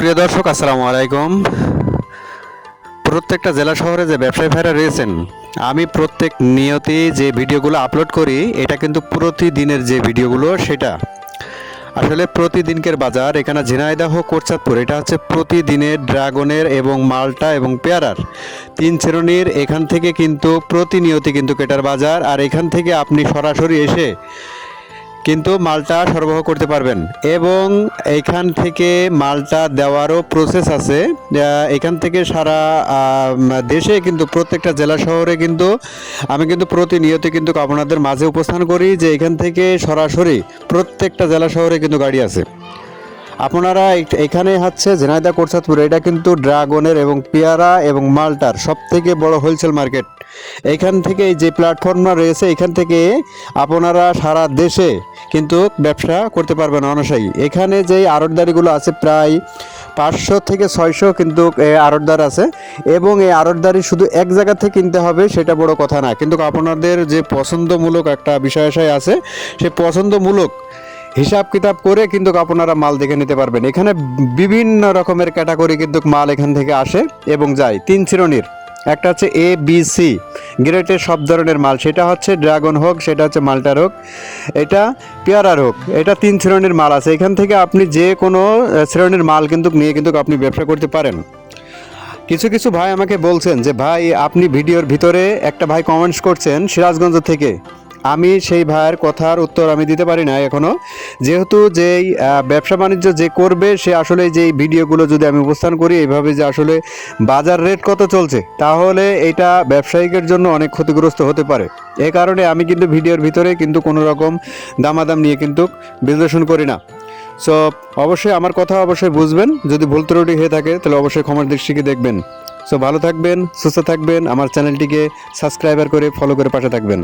সুপ্রিয় দর্শক, আসসালামু আলাইকুম। প্রত্যেকটা জেলা শহরে যে ব্যবসায়ী ভাইরা রয়েছেন, আমি প্রত্যেক নিয়তে যে ভিডিওগুলো আপলোড করি, এটা কিন্তু প্রতিদিনের যে ভিডিওগুলো সেটা। আসলে প্রতিদিনকের বাজার এখানে ঝিনাইদাহ কোরচাঁদপুর এটা হচ্ছে প্রতিদিনের ড্রাগনের এবং মালটা এবং পেয়ারার তিন শ্রেণির। এখান থেকে কিন্তু প্রতিনিয়তি কিন্তু কেটার বাজার, আর এখান থেকে আপনি সরাসরি এসে কিন্তু মালটা সরবরাহ করতে পারবেন। এবং এখান থেকে মালটা দেওয়ারও প্রসেস আছে। এখান থেকে সারা দেশে কিন্তু প্রত্যেকটা জেলা শহরে কিন্তু আমি কিন্তু প্রতিনিয়ত কিন্তু আপনাদের মাঝে উপস্থান করি যে এখান থেকে সরাসরি প্রত্যেকটা জেলা শহরে কিন্তু গাড়ি আছে। আপনারা এখানে হচ্ছে ঝিনাইদা কোরসাদপুর এটা কিন্তু ড্রাগনের এবং পেয়ারা এবং মালটার সব থেকে বড় হোলসেল মার্কেট এখান থেকে যে প্ল্যাটফর্মটা রয়েছে, এখান থেকে আপনারা সারা দেশে কিন্তু ব্যবসা করতে পারবেন অনসায়ী এখানে যে আড়তদারিগুলো আছে প্রায় পাঁচশো থেকে ছয়শো কিন্তু আড়তদার আছে। এবং এই আড়তদারি শুধু এক জায়গা থেকে কিনতে হবে, সেটা বড় কথা না। কিন্তু আপনাদের যে পছন্দমূলক একটা বিষয় আছে, সে পছন্দমূলক হিসাব কিতাব করে কিন্তু আপনারা মাল দেখে নিতে পারবেন। এখানে বিভিন্ন রকমের ক্যাটাগরি কিন্তু মাল এখান থেকে আসে এবং যায়। তিন শ্রেণির। একটা হচ্ছে এ বি সি গ্রেটের সব ধরনের মাল। সেটা হচ্ছে ড্রাগন হোক, সেটা হচ্ছে মালটা হোক এটা পেয়ারার হোক এটা তিন শ্রেণির মাল আছে। এখান থেকে আপনি যে কোনো শ্রেণির মাল কিন্তু, নিয়ে কিন্তু আপনি ব্যবসা করতে পারেন। কিছু কিছু ভাই আমাকে বলছেন যে, ভাই, আপনি ভিডিওর ভিতরে একটা ভাই কমেন্টস করছেন সিরাজগঞ্জ থেকে। আমি সেই ভাইয়ের কথার উত্তর আমি দিতে পারি না এখনও যেহেতু যেই ব্যবসা বাণিজ্য যে করবে, সে আসলে যেই ভিডিওগুলো যদি আমি উপস্থান করি, এইভাবে যে আসলে বাজার রেট কত চলছে, তাহলে এটা ব্যবসায়িকের জন্য অনেক ক্ষতিগ্রস্ত হতে পারে। এ কারণে আমি কিন্তু ভিডিওর ভিতরে কিন্তু কোনো রকম দামাদাম নিয়ে কিন্তু বিশ্লেষণ করি না। সো অবশ্যই আমার কথা অবশ্যই বুঝবেন। যদি ভুল ত্রুটি হয়ে থাকে, তাহলে অবশ্যই ক্ষমার দৃষ্টিকে দেখবেন। সো ভালো থাকবেন, সুস্থ থাকবেন, আমার চ্যানেলটিকে সাবস্ক্রাইবার করে ফলো করে পাশে থাকবেন।